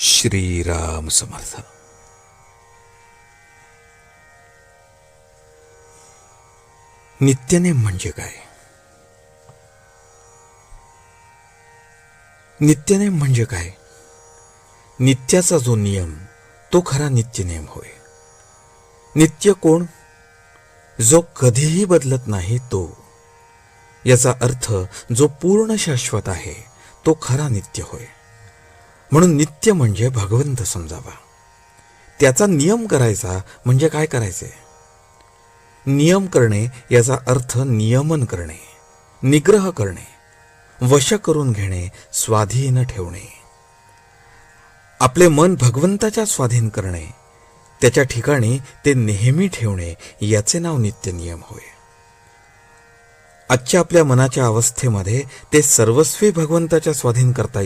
श्रीराम समर्थ. नित्यनेम म्हणजे काय? नित्यनेम म्हणजे काय? नित्याचा जो नियम तो खरा नित्यनेम होय. नित्य कोण? जो कधीही बदलत नाही तो. याचा अर्थ जो पूर्ण शाश्वत आहे तो खरा नित्य होय. म्हणून नित्य म्हणजे भगवंत समजावा. त्याचा नियम करायचा म्हणजे काय करायचे? नियम करणे याचा अर्थ नियमन करणे निग्रह करणे वश करून घेणे स्वाधीन ठेवणे. आपले मन भगवंताच्या स्वाधीन करणे त्याच्या ठिकाणी ते नेहमी ठेवणे याचे नाव नित्य नियम होय. आजच्या आपल्या मनाच्या अवस्थेमध्ये ते सर्वस्वी भगवंताच्या स्वाधीन करता